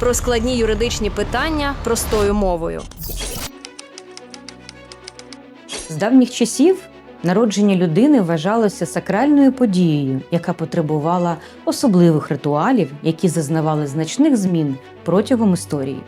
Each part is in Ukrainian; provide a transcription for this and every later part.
про складні юридичні питання простою мовою. З давніх часів народження людини вважалося сакральною подією, яка потребувала особливих ритуалів, які зазнавали значних змін протягом історії.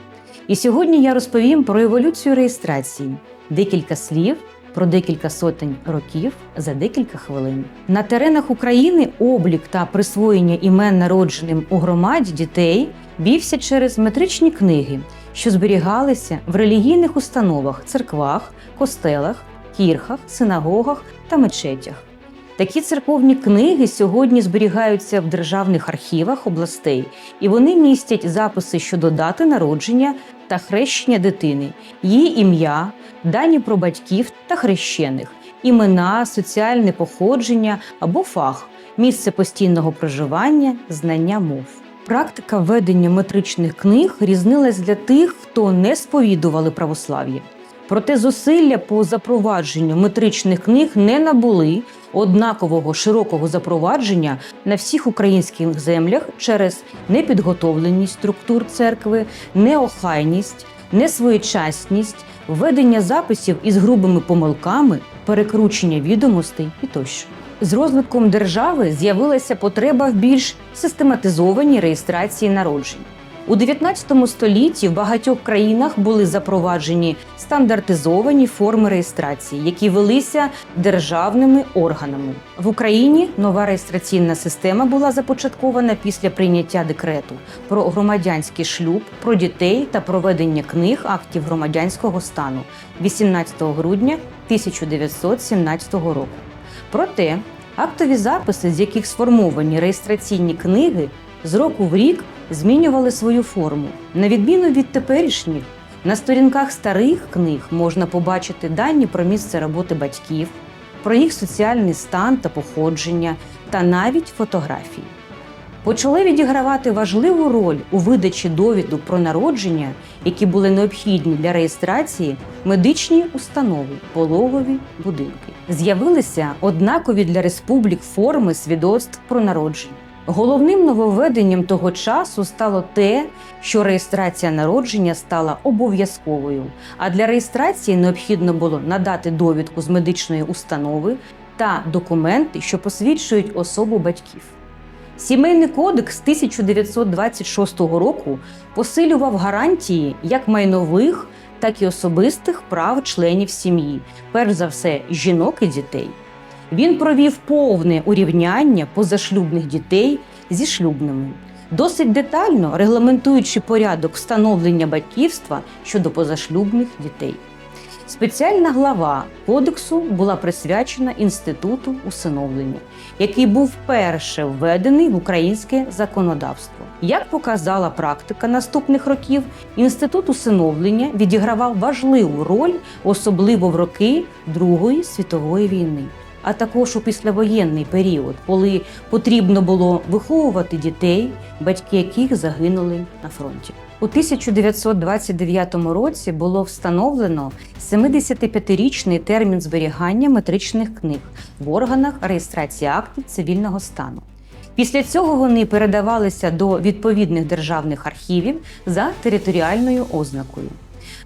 І сьогодні я розповім про еволюцію реєстрації, декілька слів про декілька сотень років за декілька хвилин. На теренах України облік та присвоєння імен народженим у громаді дітей бівся через метричні книги, що зберігалися в релігійних установах, церквах, костелах, кірхах, синагогах та мечетях. Такі церковні книги сьогодні зберігаються в державних архівах областей, і вони містять записи щодо дати народження та хрещення дитини, її ім'я, дані про батьків та хрещених, імена, соціальне походження або фах, місце постійного проживання, знання мов. Практика ведення метричних книг різнилась для тих, хто не сповідували православ'я. Проте зусилля по запровадженню метричних книг не набули однакового широкого запровадження на всіх українських землях через непідготовленість структур церкви, неохайність, несвоєчасність, введення записів із грубими помилками, перекручення відомостей і тощо. З розвитком держави з'явилася потреба в більш систематизованій реєстрації народжень. У 19 столітті в багатьох країнах були запроваджені стандартизовані форми реєстрації, які велися державними органами. В Україні нова реєстраційна система була започаткована після прийняття декрету про громадянський шлюб, про дітей та проведення книг актів громадянського стану 18 грудня 1917 року. Проте актові записи, з яких сформовані реєстраційні книги, з року в рік змінювали свою форму. На відміну від теперішніх, на сторінках старих книг можна побачити дані про місце роботи батьків, про їх соціальний стан та походження, та навіть фотографії. Почали відігравати важливу роль у видачі довідок про народження, які були необхідні для реєстрації, медичні установи, пологові будинки. З'явилися однакові для республік форми свідоцтв про народження. Головним нововведенням того часу стало те, що реєстрація народження стала обов'язковою, а для реєстрації необхідно було надати довідку з медичної установи та документи, що посвідчують особу батьків. Сімейний кодекс 1926 року посилював гарантії як майнових, так і особистих прав членів сім'ї, перш за все жінок і дітей. Він провів повне урівняння позашлюбних дітей зі шлюбними, досить детально регламентуючи порядок встановлення батьківства щодо позашлюбних дітей. Спеціальна глава кодексу була присвячена інституту усиновлення, який був вперше введений в українське законодавство. Як показала практика наступних років, інститут усиновлення відігравав важливу роль, особливо в роки Другої світової війни. А також у післявоєнний період, коли потрібно було виховувати дітей, батьки яких загинули на фронті. У 1929 році було встановлено 75-річний термін зберігання метричних книг в органах реєстрації актів цивільного стану. Після цього вони передавалися до відповідних державних архівів за територіальною ознакою.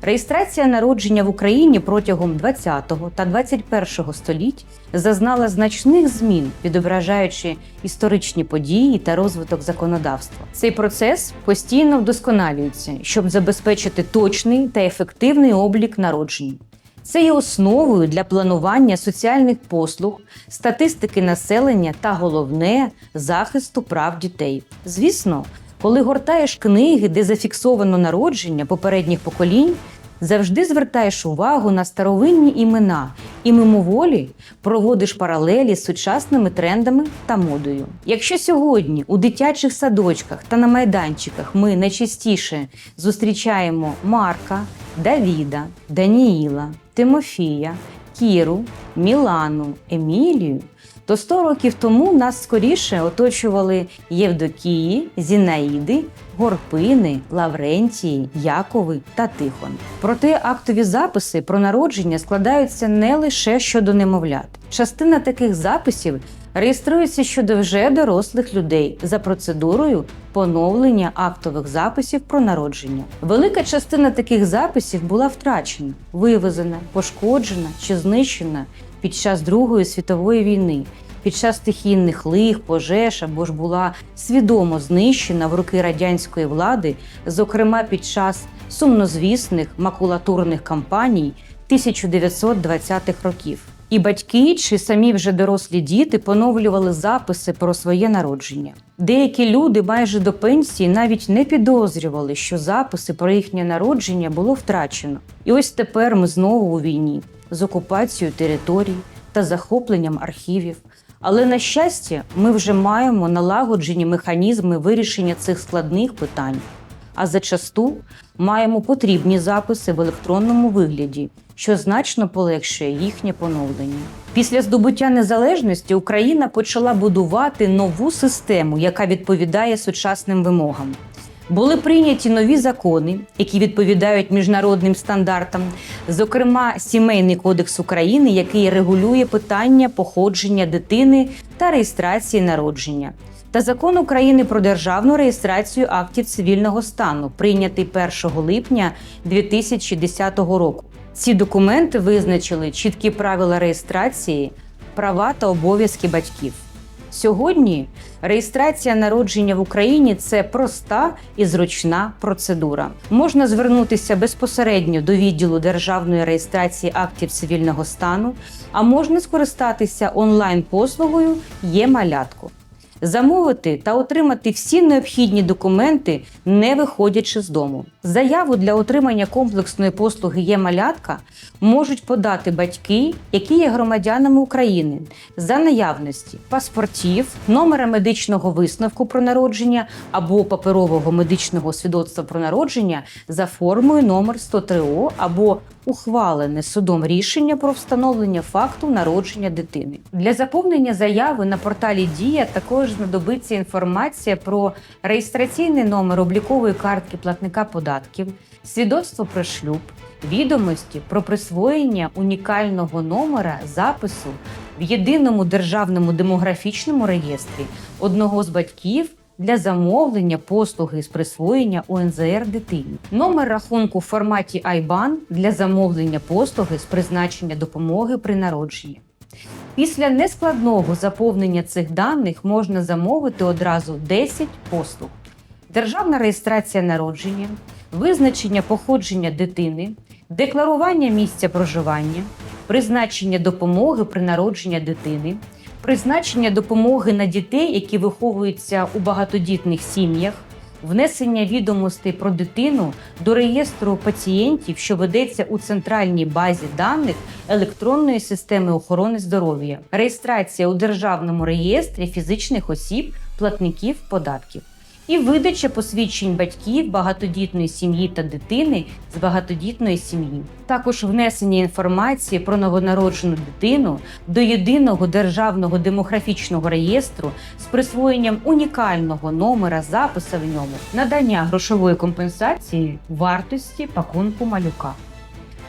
Реєстрація народження в Україні протягом 20 та 21 століть зазнала значних змін, відображаючи історичні події та розвиток законодавства. Цей процес постійно вдосконалюється, щоб забезпечити точний та ефективний облік народжень. Це є основою для планування соціальних послуг, статистики населення та головне захисту прав дітей. Звісно, коли гортаєш книги, де зафіксовано народження попередніх поколінь, завжди звертаєш увагу на старовинні імена і мимоволі проводиш паралелі з сучасними трендами та модою. Якщо сьогодні у дитячих садочках та на майданчиках ми найчастіше зустрічаємо Марка, Давіда, Даніїла, Тимофія, Кіру, Мілану, Емілію, то 100 років тому нас скоріше оточували Євдокії, Зінаїди, Горпини, Лаврентії, Якови та Тихон. Проте актові записи про народження складаються не лише щодо немовлят. Частина таких записів реєструються щодо вже дорослих людей за процедурою поновлення актових записів про народження. Велика частина таких записів була втрачена, вивезена, пошкоджена чи знищена під час Другої світової війни, під час стихійних лих, пожеж або ж була свідомо знищена в руки радянської влади, зокрема під час сумнозвісних макулатурних кампаній 1920-х років. І батьки чи самі вже дорослі діти поновлювали записи про своє народження. Деякі люди майже до пенсії навіть не підозрювали, що записи про їхнє народження було втрачено. І ось тепер ми знову у війні з окупацією територій та захопленням архівів. Але на щастя, ми вже маємо налагоджені механізми вирішення цих складних питань а зачасту маємо потрібні записи в електронному вигляді, що значно полегшує їхнє поновлення. Після здобуття незалежності Україна почала будувати нову систему, яка відповідає сучасним вимогам. Були прийняті нові закони, які відповідають міжнародним стандартам, зокрема, Сімейний кодекс України, який регулює питання походження дитини та реєстрації народження, та закон України про державну реєстрацію актів цивільного стану, прийнятий 1 липня 2010 року. Ці документи визначили чіткі правила реєстрації, права та обов'язки батьків. Сьогодні реєстрація народження в Україні це проста і зручна процедура. Можна звернутися безпосередньо до відділу державної реєстрації актів цивільного стану, а можна скористатися онлайн-послугою «Є-малятко». Замовити та отримати всі необхідні документи, не виходячи з дому. Заяву для отримання комплексної послуги «Є-малятка» можуть подати батьки, які є громадянами України, за наявності паспортів, номера медичного висновку про народження або паперового медичного свідоцтва про народження за формою номер 103О або ухвалене судом рішення про встановлення факту народження дитини. Для заповнення заяви на порталі Дія також знадобиться інформація про реєстраційний номер облікової картки платника податків, свідоцтво про шлюб, відомості про присвоєння унікального номера запису в єдиному державному демографічному реєстрі одного з батьків для замовлення послуги з присвоєння УНЗР дитині, номер рахунку в форматі IBAN для замовлення послуги з призначення допомоги при народженні. Після нескладного заповнення цих даних можна замовити одразу 10 послуг: державна реєстрація народження, визначення походження дитини, декларування місця проживання, призначення допомоги при народженні дитини, призначення допомоги на дітей, які виховуються у багатодітних сім'ях, внесення відомостей про дитину до реєстру пацієнтів, що ведеться у центральній базі даних електронної системи охорони здоров'я, реєстрація у державному реєстрі фізичних осіб, платників податків. І видача посвідчень батьків багатодітної сім'ї та дитини з багатодітної сім'ї. Також внесення інформації про новонароджену дитину до єдиного державного демографічного реєстру з присвоєнням унікального номера запису в ньому, надання грошової компенсації вартості пакунку малюка.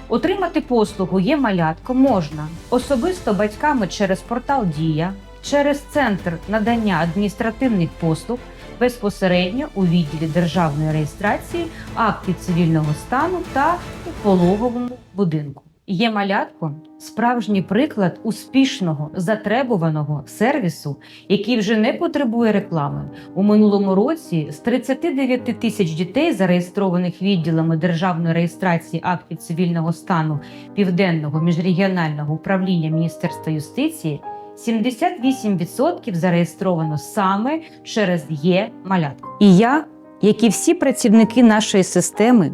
Отримати послугу є малятко можна особисто батьками через портал Дія, через центр надання адміністративних послуг безпосередньо у відділі державної реєстрації актів цивільного стану та у пологовому будинку. Є малятко справжній приклад успішного затребуваного сервісу, який вже не потребує реклами. У минулому році з 39 тисяч дітей, зареєстрованих відділами державної реєстрації актів цивільного стану Південного міжрегіонального управління Міністерства юстиції. 78% зареєстровано саме через є малятко. І я, як і всі працівники нашої системи,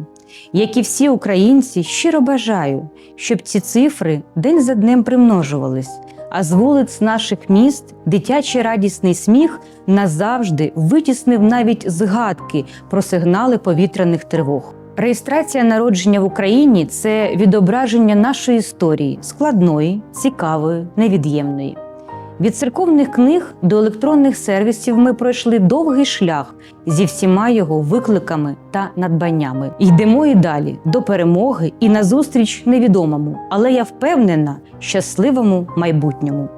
як і всі українці, щиро бажаю, щоб ці цифри день за днем примножувались, а з вулиць наших міст дитячий радісний сміх назавжди витіснив навіть згадки про сигнали повітряних тривог. Реєстрація народження в Україні це відображення нашої історії складної, цікавої, невід'ємної. Від церковних книг до електронних сервісів ми пройшли довгий шлях зі всіма його викликами та надбаннями. Йдемо і далі до перемоги і назустріч невідомому, але я впевнена щасливому майбутньому.